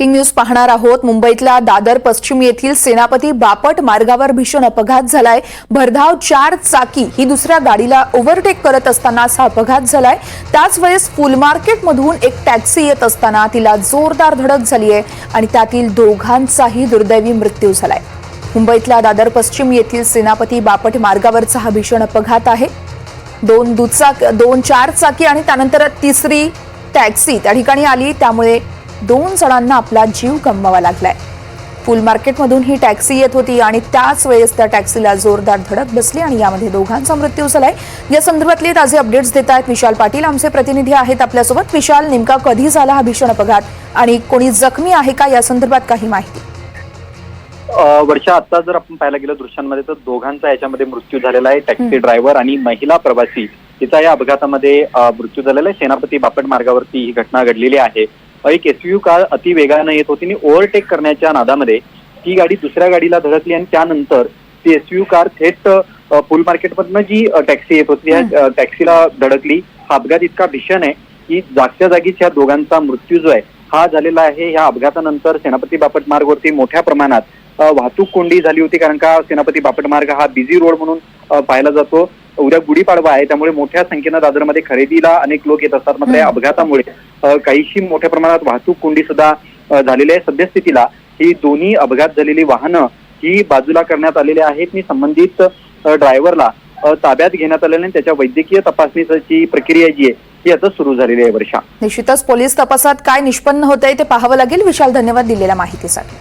King news पाहणार आहोत. मुंबईतल्या दादर पश्चिम येथील सेनापती बापट मार्गावर भीषण अपघात झालाय. भरधाव चार चाकी ही दुसऱ्या गाडीला ओव्हरटेक करत असतानाच हा अपघात झालाय. त्याच वेळेस फुल मार्केटमधून एक टॅक्सी येत असताना तिला जोरदार धडक झाली आहे आणि त्यातील दोघांचाही दुर्दैवी मृत्यू झालाय. मुंबईतल्या दादर पश्चिम येथील सेनापती बापट मार्गावरचा हा भीषण अपघात आहे. दोन दुचाक दोन चार चाकी आणि त्यानंतर तिसरी टॅक्सी त्या ठिकाणी आली. त्यामुळे दोन जणांना आपला जीव गमवावा लागलाय. फुल मार्केटमधून ही टॅक्सी येत होती आणि त्याच वेळेस त्या टॅक्सीला जोरदार धडक बसली आणि यामध्ये दोघांचा मृत्यू झालाय. या संदर्भातले ताजे अपडेट्स देत आहेत विशाल पाटील आमचे प्रतिनिधी आहेत आपल्यासोबत. विशाल नेमका कधी झाला हा भीषण अपघात आणि कोणी जखमी आहे का या संदर्भात काही माहिती? वर्षा आता जर आपण पाहायला गेलो दृश्यांमध्ये तर दोघांचा याच्यामध्ये मृत्यू झालेला आहे. टॅक्सी ड्रायव्हर आणि महिला प्रवासी तिचा या अपघातामध्ये मृत्यू झालेला आहे. सेनापती बापट मार्गावरती ही घटना घडलेली आहे. एक एसयू कार अति वेगानं येत होती आणि ओव्हरटेक करण्याच्या नादामध्ये ती गाडी दुसऱ्या गाडीला धडकली आणि त्यानंतर ती एसयू कार थेट फुल मार्केटमधनं जी टॅक्सी येत होती त्या टॅक्सीला धडकली. हा अपघात इतका भीषण आहे की जागच्या जागीच या दोघांचा मृत्यू जो आहे हा झालेला आहे. या अपघातानंतर सेनापती बापट मार्गवरती मोठ्या प्रमाणात वाहतूक कोंडी झाली होती कारण का सेनापती बापट मार्ग हा बिझी रोड म्हणून पाहिला जातो. उद्या गुढीपाडवा आहे त्यामुळे मोठ्या संख्येनं दादरमध्ये खरेदीला अनेक लोक येत असतात. मात्र या अपघातामुळे काहीशी मोठ्या प्रमाणात वाहतूक कोंडी सुद्धा झालेली आहे. सद्यस्थितीला ही दोन्ही अपघात झालेली वाहनं ही बाजूला करण्यात आलेली आहेत. आणि संबंधित ड्रायव्हरला ताब्यात घेण्यात आलेलं आणि त्याच्या वैद्यकीय तपासणीची प्रक्रिया जी आहे ही आता सुरू झालेली आहे वर्षा. निश्चितच पोलीस तपासात काय निष्पन्न होत आहे ते पाहावं लागेल. विशाल धन्यवाद दिलेल्या माहितीसाठी.